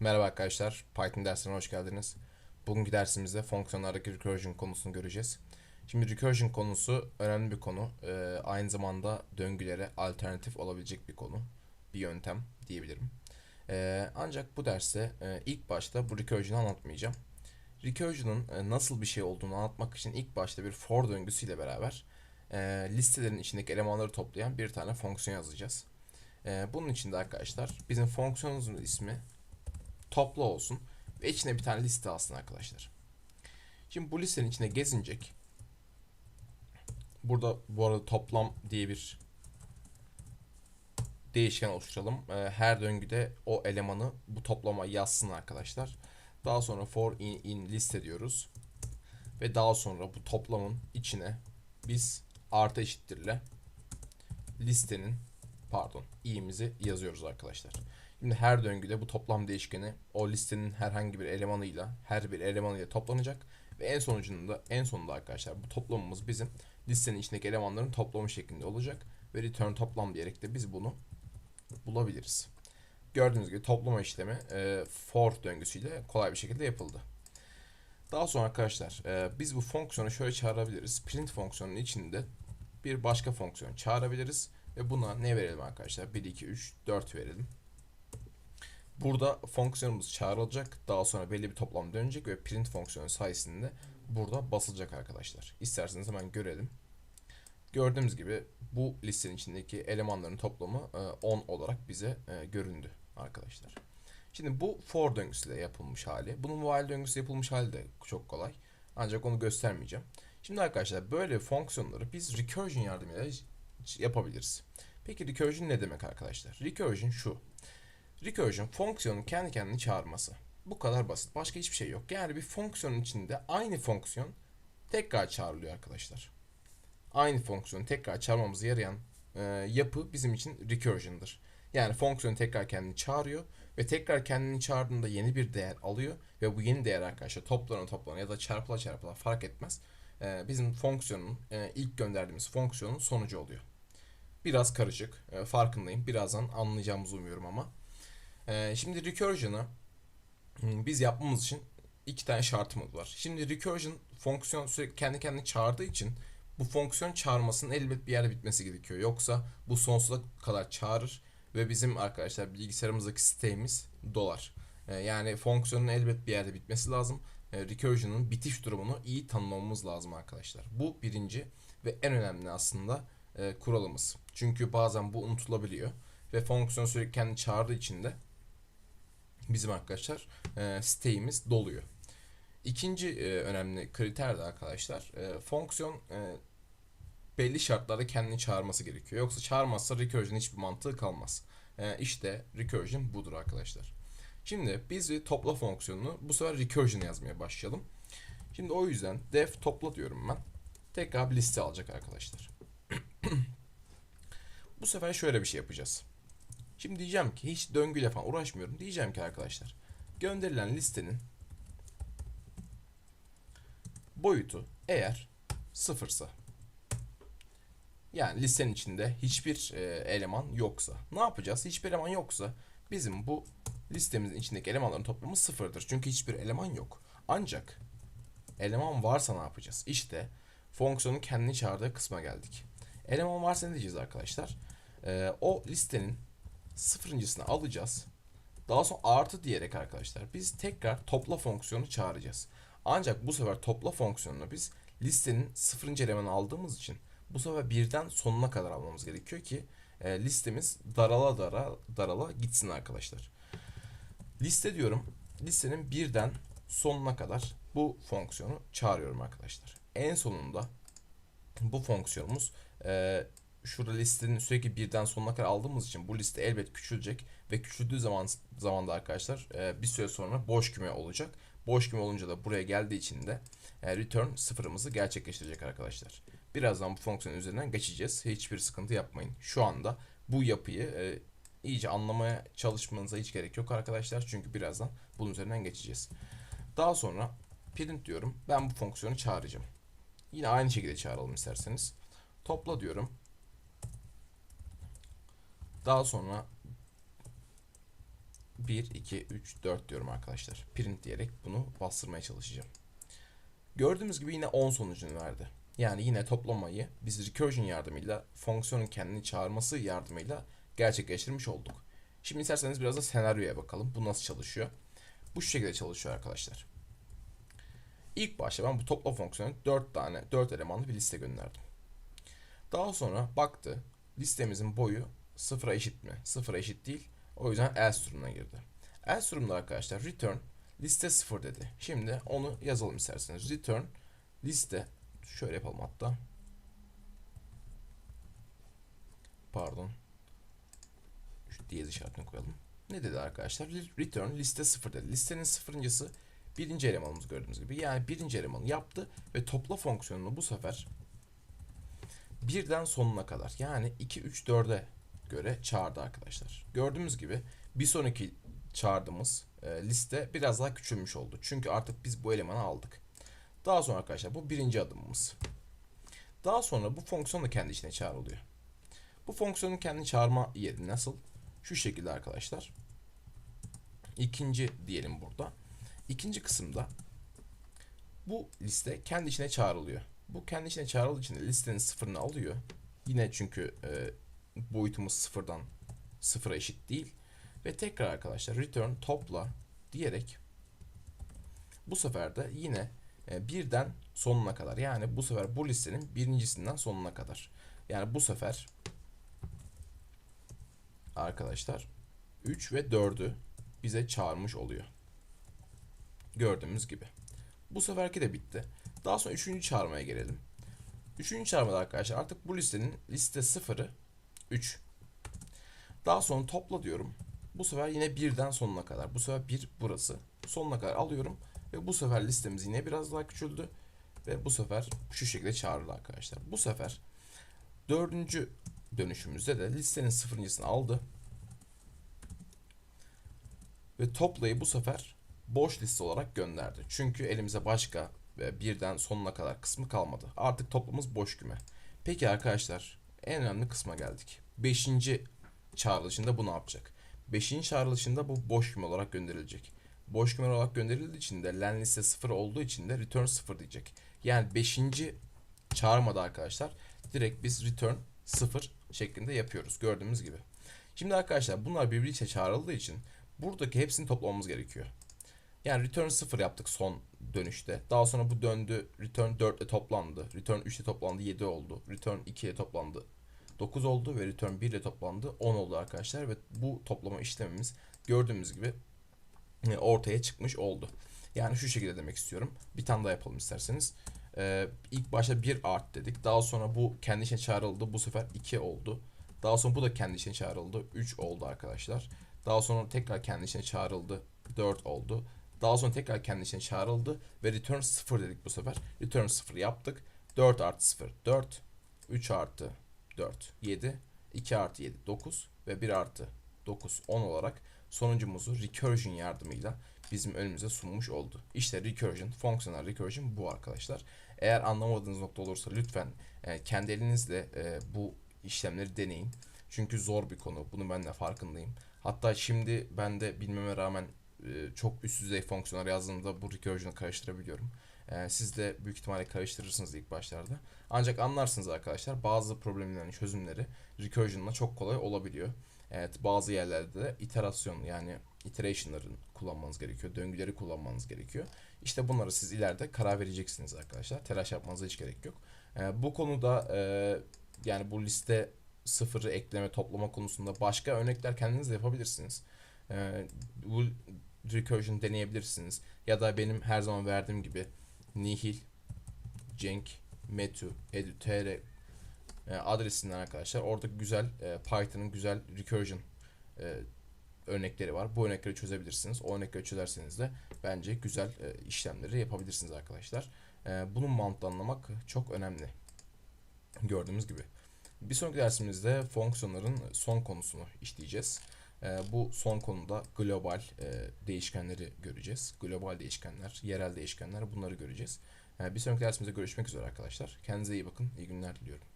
Merhaba arkadaşlar, Python dersine hoş geldiniz. Bugünkü dersimizde fonksiyonlardaki recursion konusunu göreceğiz. Şimdi recursion konusu önemli bir konu. Ee, aynı zamanda döngülere alternatif olabilecek bir konu. Bir yöntem diyebilirim. Ee, ancak bu derste e, ilk başta bu recursion'ı anlatmayacağım. Recursion'ın e, nasıl bir şey olduğunu anlatmak için ilk başta bir for döngüsüyle beraber e, listelerin içindeki elemanları toplayan bir tane fonksiyon yazacağız. E, bunun için de arkadaşlar bizim fonksiyonumuzun ismi topla olsun ve içine bir tane liste alsın arkadaşlar. Şimdi bu listenin içine gezinecek. Burada bu arada toplam diye bir değişken oluşturalım. Ee, Her döngüde o elemanı bu toplama yazsın arkadaşlar. Daha sonra for in, in liste diyoruz. Ve daha sonra bu toplamın içine biz artı eşittirle listenin pardon i'mizi yazıyoruz arkadaşlar. Şimdi her döngüde bu toplam değişkeni o listenin herhangi bir elemanıyla her bir elemanıyla toplanacak ve en sonucunda en sonunda arkadaşlar bu toplamımız bizim listenin içindeki elemanların toplamı şeklinde olacak ve return toplam diyerek de biz bunu bulabiliriz. Gördüğünüz gibi toplama işlemi e, for döngüsüyle kolay bir şekilde yapıldı. Daha sonra arkadaşlar e, biz bu fonksiyonu şöyle çağırabiliriz. Print fonksiyonunun içinde bir başka fonksiyon çağırabiliriz ve buna ne verelim arkadaşlar? 1, 2, 3, 4 verelim. Burada fonksiyonumuz çağrılacak. Daha sonra belli bir toplam dönecek ve print fonksiyonu sayesinde burada basılacak arkadaşlar. İsterseniz hemen görelim. Gördüğümüz gibi bu listenin içindeki elemanların toplamı e, 10 olarak bize e, göründü arkadaşlar. Şimdi bu for döngüsüyle yapılmış hali. Bunun while döngüsü yapılmış hali de çok kolay. Ancak onu göstermeyeceğim. Şimdi arkadaşlar böyle fonksiyonları biz recursion yardımıyla yapabiliriz. Peki recursion ne demek arkadaşlar? Recursion şu. Recursion fonksiyonun kendi kendini çağırması. Bu kadar basit. Başka hiçbir şey yok. Yani bir fonksiyonun içinde aynı fonksiyon tekrar çağrılıyor arkadaşlar. Aynı fonksiyonu tekrar çağırmamıza yarayan e, yapı bizim için recursion'dır. Yani fonksiyon tekrar kendini çağırıyor ve tekrar kendini çağırdığında yeni bir değer alıyor ve bu yeni değer arkadaşlar toplana toplana ya da çarpıla çarpıla fark etmez. E, bizim fonksiyonun e, ilk gönderdiğimiz fonksiyonun sonucu oluyor. Biraz karışık. E, farkındayım. Birazdan anlayacağımızı umuyorum ama. Ee, şimdi recursion'ı hmm, biz yapmamız için iki tane şartımız var. Şimdi recursion fonksiyon sürekli kendi kendini çağırdığı için bu fonksiyon çağırmasının elbet bir yerde bitmesi gerekiyor. Yoksa bu sonsuza kadar çağırır ve bizim arkadaşlar bilgisayarımızdaki sitemiz dolar. Ee, yani fonksiyonun elbet bir yerde bitmesi lazım. Ee, recursion'ın bitiş durumunu iyi tanımlamamız lazım arkadaşlar. Bu birinci ve en önemli aslında e, kuralımız. Çünkü bazen bu unutulabiliyor ve fonksiyon sürekli kendini çağırdığı için de bizim arkadaşlar e, siteğimiz doluyor. İkinci e, önemli kriter de arkadaşlar e, fonksiyon e, belli şartlarda kendini çağırması gerekiyor. Yoksa çağırmazsa recursion hiçbir mantığı kalmaz. E, işte recursion budur arkadaşlar. Şimdi biz bir topla fonksiyonunu bu sefer recursion yazmaya başlayalım. Şimdi o yüzden def topla diyorum ben. Tekrar bir liste alacak arkadaşlar. bu sefer şöyle bir şey yapacağız. Şimdi diyeceğim ki hiç döngüyle falan uğraşmıyorum. Diyeceğim ki arkadaşlar gönderilen listenin boyutu eğer sıfırsa yani listenin içinde hiçbir e, eleman yoksa ne yapacağız? Hiçbir eleman yoksa bizim bu listemizin içindeki elemanların toplamı sıfırdır. Çünkü hiçbir eleman yok. Ancak eleman varsa ne yapacağız? İşte fonksiyonun kendini çağırdığı kısma geldik. Eleman varsa ne diyeceğiz arkadaşlar? E, o listenin sıfırıncısını alacağız. Daha sonra artı diyerek arkadaşlar biz tekrar topla fonksiyonu çağıracağız. Ancak bu sefer topla fonksiyonunu biz listenin sıfırıncı elemanı aldığımız için bu sefer birden sonuna kadar almamız gerekiyor ki e, listemiz darala darala darala gitsin arkadaşlar. Liste diyorum. Listenin birden sonuna kadar bu fonksiyonu çağırıyorum arkadaşlar. En sonunda bu fonksiyonumuz e, şurada listenin sürekli birden sonuna kadar aldığımız için bu liste elbet küçülecek ve küçüldüğü zaman zamanda arkadaşlar e, bir süre sonra boş küme olacak. Boş küme olunca da buraya geldiği için de e, return sıfırımızı gerçekleştirecek arkadaşlar. Birazdan bu fonksiyon üzerinden geçeceğiz. Hiçbir sıkıntı yapmayın. Şu anda bu yapıyı e, iyice anlamaya çalışmanıza hiç gerek yok arkadaşlar. Çünkü birazdan bunun üzerinden geçeceğiz. Daha sonra print diyorum. Ben bu fonksiyonu çağıracağım. Yine aynı şekilde çağıralım isterseniz. Topla diyorum. Daha sonra 1, 2, 3, 4 diyorum arkadaşlar. Print diyerek bunu bastırmaya çalışacağım. Gördüğümüz gibi yine 10 sonucunu verdi. Yani yine toplamayı biz recursion yardımıyla fonksiyonun kendini çağırması yardımıyla gerçekleştirmiş olduk. Şimdi isterseniz biraz da senaryoya bakalım. Bu nasıl çalışıyor? Bu şu şekilde çalışıyor arkadaşlar. İlk başta ben bu topla fonksiyonu 4 tane 4 elemanlı bir liste gönderdim. Daha sonra baktı listemizin boyu sıfıra eşit mi? Sıfıra eşit değil. O yüzden else durumuna girdi. Else durumda arkadaşlar return liste 0 dedi. Şimdi onu yazalım isterseniz. Return liste şöyle yapalım hatta. Pardon. Şu diyez işaretini koyalım. Ne dedi arkadaşlar? Return liste 0 dedi. Listenin sıfırıncısı birinci elemanımız gördüğünüz gibi. Yani birinci elemanı yaptı ve topla fonksiyonunu bu sefer birden sonuna kadar yani 2, 3, 4'e göre çağırdı arkadaşlar. Gördüğümüz gibi bir sonraki çağırdığımız e, liste biraz daha küçülmüş oldu. Çünkü artık biz bu elemanı aldık. Daha sonra arkadaşlar bu birinci adımımız. Daha sonra bu fonksiyon da kendi içine çağrılıyor. Bu fonksiyonun kendi çağırma yeri nasıl? Şu şekilde arkadaşlar. İkinci diyelim burada. İkinci kısımda bu liste kendi içine çağrılıyor. Bu kendi içine çağrıldığı için listenin sıfırını alıyor. Yine çünkü e, boyutumuz sıfırdan sıfıra eşit değil. Ve tekrar arkadaşlar return topla diyerek bu sefer de yine e, birden sonuna kadar yani bu sefer bu listenin birincisinden sonuna kadar. Yani bu sefer arkadaşlar 3 ve 4'ü bize çağırmış oluyor. Gördüğümüz gibi. Bu seferki de bitti. Daha sonra üçüncü çağırmaya gelelim. Üçüncü çağırmada arkadaşlar artık bu listenin liste sıfırı 3. Daha sonra topla diyorum. Bu sefer yine birden sonuna kadar. Bu sefer bir burası. Sonuna kadar alıyorum. Ve bu sefer listemiz yine biraz daha küçüldü. Ve bu sefer şu şekilde çağırdı arkadaşlar. Bu sefer dördüncü dönüşümüzde de listenin sıfırıncısını aldı. Ve toplayı bu sefer boş liste olarak gönderdi. Çünkü elimize başka birden sonuna kadar kısmı kalmadı. Artık toplamız boş küme. Peki arkadaşlar en önemli kısma geldik. Beşinci çağrılışında bu ne yapacak? Beşinci çağrılışında bu boş küme olarak gönderilecek. Boş küme olarak gönderildiği için de len liste 0 olduğu için de return 0 diyecek. Yani 5. çağırmada arkadaşlar direkt biz return 0 şeklinde yapıyoruz gördüğümüz gibi. Şimdi arkadaşlar bunlar birbiriyle çağrıldığı için buradaki hepsini toplamamız gerekiyor. Yani return 0 yaptık son dönüşte. Daha sonra bu döndü. Return 4 ile toplandı. Return 3 ile toplandı 7 oldu. Return 2 ile toplandı 9 oldu ve return 1 ile toplandı 10 oldu arkadaşlar ve bu toplama işlemimiz gördüğümüz gibi e, ortaya çıkmış oldu. Yani şu şekilde demek istiyorum. Bir tane daha yapalım isterseniz. Ee, ilk başta 1 art dedik. Daha sonra bu kendi içine çağrıldı. Bu sefer 2 oldu. Daha sonra bu da kendi içine çağrıldı. 3 oldu arkadaşlar. Daha sonra tekrar kendi içine çağrıldı. 4 oldu. Daha sonra tekrar kendi içine çağrıldı ve return 0 dedik bu sefer. Return 0 yaptık. 4 artı 0 4. 3 artı 4 7. 2 artı 7 9 ve 1 artı 9 10 olarak sonucumuzu recursion yardımıyla bizim önümüze sunmuş oldu. İşte recursion, fonksiyonel recursion bu arkadaşlar. Eğer anlamadığınız nokta olursa lütfen e, kendi elinizle e, bu işlemleri deneyin. Çünkü zor bir konu. Bunu ben de farkındayım. Hatta şimdi ben de bilmeme rağmen çok üst düzey fonksiyonlar yazdığımda bu recursion'ı karıştırabiliyorum. E, siz de büyük ihtimalle karıştırırsınız ilk başlarda. Ancak anlarsınız arkadaşlar bazı problemlerin çözümleri recursion'la çok kolay olabiliyor. Evet bazı yerlerde de iterasyon yani iteration'ların kullanmanız gerekiyor. Döngüleri kullanmanız gerekiyor. İşte bunları siz ileride karar vereceksiniz arkadaşlar. Telaş yapmanıza hiç gerek yok. E, bu konuda e, yani bu liste sıfırı ekleme toplama konusunda başka örnekler kendiniz de yapabilirsiniz. E, bu recursion deneyebilirsiniz. Ya da benim her zaman verdiğim gibi Nihil, Cenk, Metu, Edu.tr e, adresinden arkadaşlar. Orada güzel e, Python'ın güzel recursion e, örnekleri var. Bu örnekleri çözebilirsiniz. O örnekleri çözerseniz de bence güzel işlemleri yapabilirsiniz arkadaşlar. Bunun mantığını anlamak çok önemli. Gördüğümüz gibi. Bir sonraki dersimizde fonksiyonların son konusunu işleyeceğiz. E, bu son konuda global e, değişkenleri göreceğiz. Global değişkenler, yerel değişkenler bunları göreceğiz. E, bir sonraki dersimizde görüşmek üzere arkadaşlar. Kendinize iyi bakın. İyi günler diliyorum.